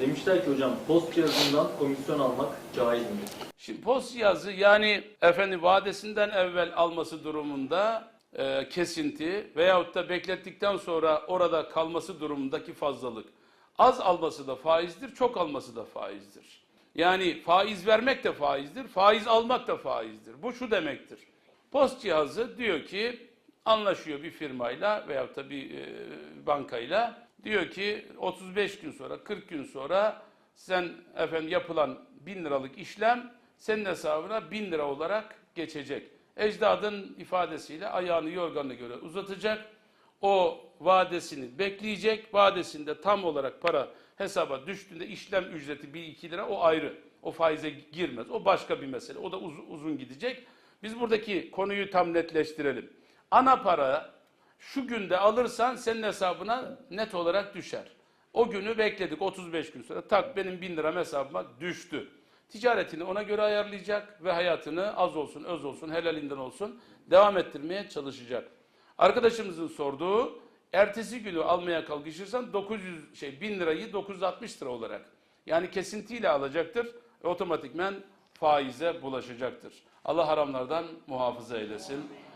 Demişler ki hocam post cihazından komisyon almak caiz mi? Şimdi post cihazı yani efendim vadesinden evvel alması durumunda e, kesinti veyahut da beklettikten sonra orada kalması durumundaki fazlalık. Az alması da faizdir, çok alması da faizdir. Yani faiz vermek de faizdir, faiz almak da faizdir. Bu şu demektir. Post cihazı diyor ki anlaşıyor bir firmayla veyahut da bir e, bankayla diyor ki 35 gün sonra 40 gün sonra sen efendim yapılan 1000 liralık işlem senin hesabına 1000 lira olarak geçecek. Ecdadın ifadesiyle ayağını yorganına göre uzatacak. O vadesini bekleyecek. Vadesinde tam olarak para hesaba düştüğünde işlem ücreti 1-2 lira o ayrı. O faize girmez. O başka bir mesele. O da uz- uzun gidecek. Biz buradaki konuyu tam netleştirelim. Ana para şu günde alırsan senin hesabına net olarak düşer. O günü bekledik 35 gün sonra tak benim 1000 liram hesabıma düştü. Ticaretini ona göre ayarlayacak ve hayatını az olsun öz olsun helalinden olsun devam ettirmeye çalışacak. Arkadaşımızın sorduğu ertesi günü almaya kalkışırsan 900 şey 1000 lirayı 960 lira olarak yani kesintiyle alacaktır. ve Otomatikmen faize bulaşacaktır. Allah haramlardan muhafaza eylesin.